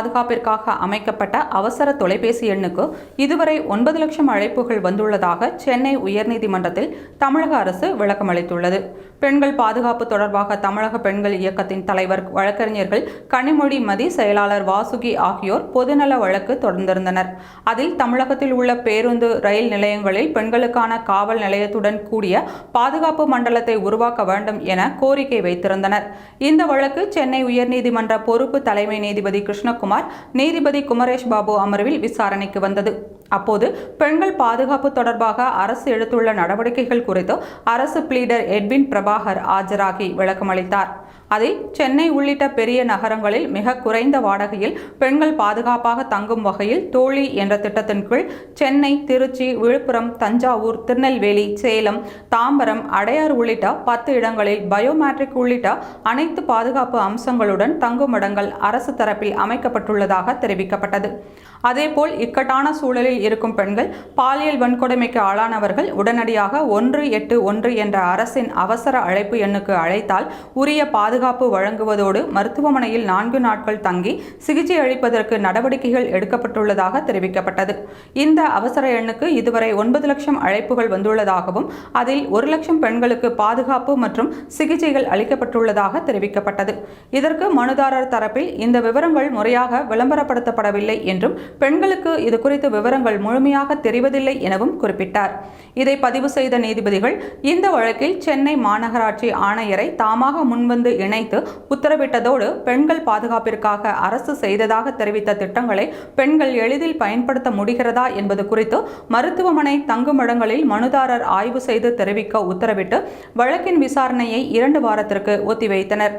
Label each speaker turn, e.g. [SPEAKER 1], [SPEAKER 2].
[SPEAKER 1] பாதுகாப்பிற்காக அமைக்கப்பட்ட அவசர தொலைபேசி எண்ணுக்கு இதுவரை ஒன்பது லட்சம் அழைப்புகள் வந்துள்ளதாக சென்னை உயர்நீதிமன்றத்தில் தமிழக அரசு விளக்கமளித்துள்ளது பெண்கள் பாதுகாப்பு தொடர்பாக தமிழக பெண்கள் இயக்கத்தின் தலைவர் வழக்கறிஞர்கள் கனிமொழி மதி செயலாளர் வாசுகி ஆகியோர் பொதுநல வழக்கு தொடர்ந்திருந்தனர். அதில் தமிழகத்தில் உள்ள பேருந்து ரயில் நிலையங்களில் பெண்களுக்கான காவல் நிலையத்துடன் கூடிய பாதுகாப்பு மண்டலத்தை உருவாக்க வேண்டும் என கோரிக்கை வைத்திருந்தனர். இந்த வழக்கு சென்னை உயர்நீதிமன்ற பொறுப்பு தலைமை நீதிபதி கிருஷ்ணகுமார் நீதிபதி குமரேஷ் பாபு அமர்வில் விசாரணைக்கு வந்தது. அப்போது பெண்கள் பாதுகாப்பு தொடர்பாக அரசு எடுத்துள்ள நடவடிக்கைகள் குறித்து அரசு பிளீடர் எட்வின் பிரபாகர் ஆஜராகி விளக்கமளித்தார். அதில் சென்னை உள்ளிட்ட பெரிய நகரங்களில் மிக குறைந்த வாடகையில் பெண்கள் பாதுகாப்பாக தங்கும் வகையில் தோழி என்ற திட்டத்தின் கீழ் சென்னை திருச்சி விழுப்புரம் தஞ்சாவூர் திருநெல்வேலி சேலம் தாம்பரம் அடையார் உள்ளிட்ட பத்து இடங்களில் பயோமெட்ரிக் உள்ளிட்ட அனைத்து பாதுகாப்பு அம்சங்களுடன் தங்குமிடங்கள் அரசு தரப்பில் அமைக்கப்பட்டுள்ளதாக தெரிவிக்கப்பட்டது. அதேபோல் இக்கட்டான சூழலில் இருக்கும் பெண்கள் பாலியல் வன்கொடுமைக்கு ஆளானவர்கள் உடனடியாக ஒன்று எட்டு ஒன்று என்ற அரசின் அவசர அழைப்பு எண்ணுக்கு அழைத்தால் உரிய பாதுகாப்பு பாதுகாப்பு வழங்குவதோடு மருத்துவமனையில் நான்கு நாட்கள் தங்கி சிகிச்சை அளிப்பதற்கு நடவடிக்கைகள் எடுக்கப்பட்டுள்ளதாக தெரிவிக்கப்பட்டது. இந்த அவசர எண்ணுக்கு இதுவரை ஒன்பது லட்சம் அழைப்புகள் வந்துள்ளதாகவும் அதில் ஒரு லட்சம் பெண்களுக்கு பாதுகாப்பு மற்றும் சிகிச்சைகள் அளிக்கப்பட்டுள்ளதாக தெரிவிக்கப்பட்டது. இதற்கு மனுதாரர் தரப்பில் இந்த விவரங்கள் முறையாக விளம்பரப்படுத்தப்படவில்லை என்றும் பெண்களுக்கு இது குறித்து விவரங்கள் முழுமையாக தெரிவதில்லை எனவும் குறிப்பிட்டார். இதை பதிவு செய்த நீதிபதிகள் இந்த வழக்கில் சென்னை மாநகராட்சி ஆணையரை தாமாக முன்வந்து இணைத்து உத்தரவிட்டதோடு பெண்கள் பாதுகாப்பிற்காக அரசு செய்ததாக தெரிவித்த திட்டங்களை பெண்கள் எளிதில் பயன்படுத்த முடிகிறதா என்பது குறித்து மருத்துவமனை தங்குமிடங்களில் மனுதாரர் ஆய்வு செய்து தெரிவிக்க உத்தரவிட்டு வழக்கின் விசாரணையை இரண்டு வாரத்திற்கு ஒத்திவைத்தனர்.